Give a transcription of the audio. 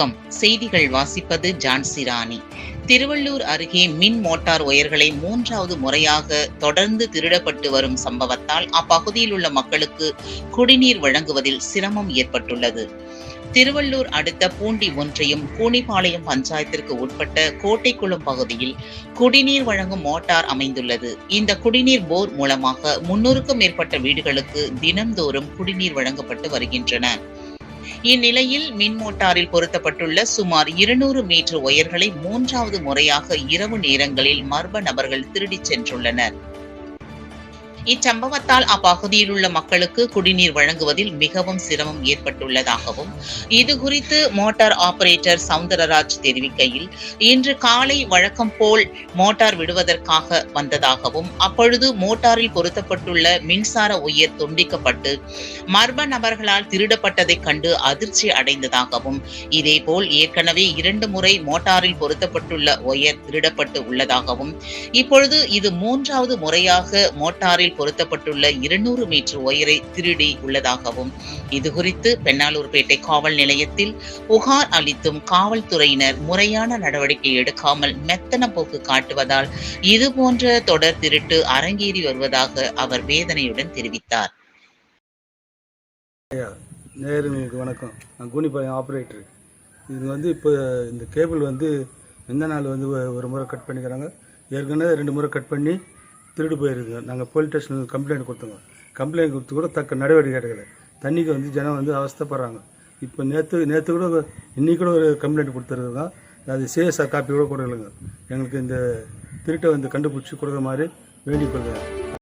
வணக்கம். செய்திகள் வாசிப்பது ஜான்சி ராணி. திருவள்ளூர் அருகே மின் மோட்டார் ஒயர்களை மூன்றாவது முறையாக தொடர்ந்து திருடப்பட்டு வரும் சம்பவத்தால் அப்பகுதியில் உள்ள மக்களுக்கு குடிநீர் வழங்குவதில் சிரமம் ஏற்பட்டுள்ளது. திருவள்ளூர் அடுத்த பூண்டி ஒன்றியம் கூனிபாளையம் பஞ்சாயத்திற்கு உட்பட்ட கோட்டைக்குளம் பகுதியில் குடிநீர் வழங்கும் மோட்டார் அமைந்துள்ளது. இந்த குடிநீர் போர் மூலமாக முன்னூறுக்கும் மேற்பட்ட வீடுகளுக்கு தினந்தோறும் குடிநீர் வழங்கப்பட்டு வருகின்றன. இந்நிலையில் மின் மோட்டாரில் பொருத்தப்பட்டுள்ள சுமார் இருநூறு மீட்டர் ஒயர்களை மூன்றாவது முறையாக இரவு நேரங்களில் மர்ம நபர்கள் திருடிச் சென்றுள்ளனர். இச்சம்பவத்தால் அப்பகுதியில் உள்ள மக்களுக்கு குடிநீர் வழங்குவதில் மிகவும் சிரமம் ஏற்பட்டுள்ளதாகவும் இது குறித்து மோட்டார் ஆபரேட்டர் சவுந்தரராஜ் தெரிவிக்கையில் இன்று காலை வழக்கம் போல் மோட்டார் விடுவதற்காக வந்ததாகவும் அப்பொழுது மோட்டாரில் பொருத்தப்பட்டுள்ள மின்சார உயர் துண்டிக்கப்பட்டு மர்ம நபர்களால் திருடப்பட்டதைக் கண்டு அதிர்ச்சி அடைந்ததாகவும் இதேபோல் ஏற்கனவே இரண்டு முறை மோட்டாரில் பொருத்தப்பட்டுள்ள ஒயர் திருடப்பட்டு உள்ளதாகவும் இப்பொழுது இது மூன்றாவது முறையாக மோட்டாரில் பொருத்தப்பட்டுள்ள இருநூறு மீட்டர் ஒயரை திருடி உள்ளதாகவும் இது குறித்து பெண்ணாலூர்பேட்டை காவல் நிலையத்தில் புகார் அளித்தும் காவல்துறையினர் முறையான நடவடிக்கை எடுக்காமல் மெத்தன போக்கு காட்டுவதால் இது போன்ற தொடர் திருட்டு அரங்கேறி வருவதாக அவர் வேதனையுடன் தெரிவித்தார். நேயர்களுக்கு வணக்கம். நான் கூனிப்பாளையம் ஆப்ரேட்டர். இது வந்து இப்போ இந்த கேபிள் வந்து எந்த நாள் வந்து ஒரு முறை கட் பண்ணிக்கிறாங்க. ஏற்கனவே ரெண்டு முறை கட் பண்ணி திருடு போயிருக்குங்க நாங்கள் போலீஸ் ஸ்டேஷனுக்கு கம்ப்ளைண்ட் கொடுத்தோங்க. கம்ப்ளைண்ட் கொடுத்து கூட தக்க நடவடிக்கை எடுக்கலை. தண்ணிக்கு வந்து ஜனம் வந்து அவஸ்தைப்படுறாங்க. இப்போ நேற்று நேற்று கூட இன்றைக்கி கூட ஒரு கம்ப்ளைண்ட் கொடுத்துருக்குங்க அது சிஎஸ்ஆர் காப்பி கூட கொடுக்கலங்க. எங்களுக்கு இந்த திருட்டை வந்து கண்டுபிடிச்சி கொடுக்குற மாதிரி வேண்டிக் கொள்கிறேன்.